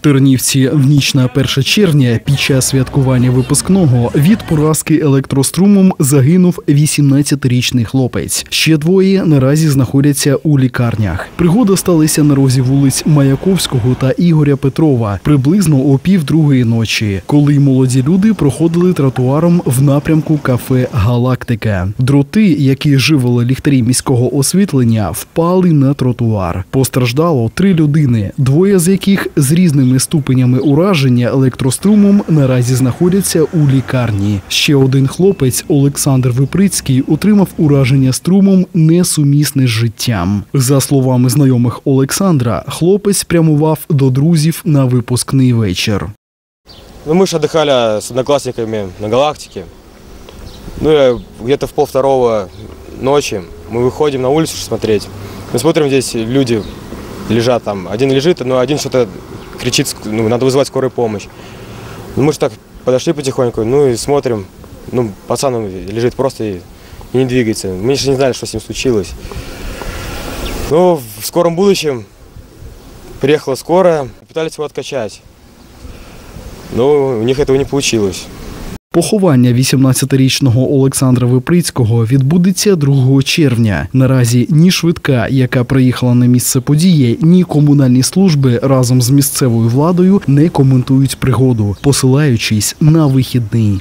Тернівці в ніч на 1 червня під час святкування випускного від поразки електрострумом загинув 18-річний хлопець. Ще двоє наразі знаходяться у лікарнях. Пригода сталася на розі вулиць Маяковського та Ігоря Петрова приблизно о пів другої ночі, коли молоді люди проходили тротуаром в напрямку кафе Галактика. Дроти, які живили ліхтарі міського освітлення, впали на тротуар. Постраждало три людини, двоє з яких з різними ступенями ураження електрострумом наразі знаходяться у лікарні. Ще один хлопець Олександр Виприцький отримав ураження струмом несумісне з життям. За словами знайомих Олександра, хлопець прямував до друзів на випускний вечір. Ну, мы же отдыхали с одноклассниками на галактике. Ну, и где-то в полвторого ночи мы выходим на улицу смотреть. Мы смотрим, здесь люди лежат там. Один лежит, но один что-то кричит, ну, надо вызывать скорую помощь. Ну, мы же так подошли потихоньку, ну и смотрим. Ну, пацан лежит просто и, и не двигается. Мы же не знали, что с ним случилось. Ну, в скором будущем приехала скорая, пытались его откачать. Но у них этого не получилось. Поховання 18-річного Олександра Виприцького відбудеться 2 червня. Наразі ні швидка, яка приїхала на місце події, ні комунальні служби разом з місцевою владою не коментують пригоду, посилаючись на вихідний.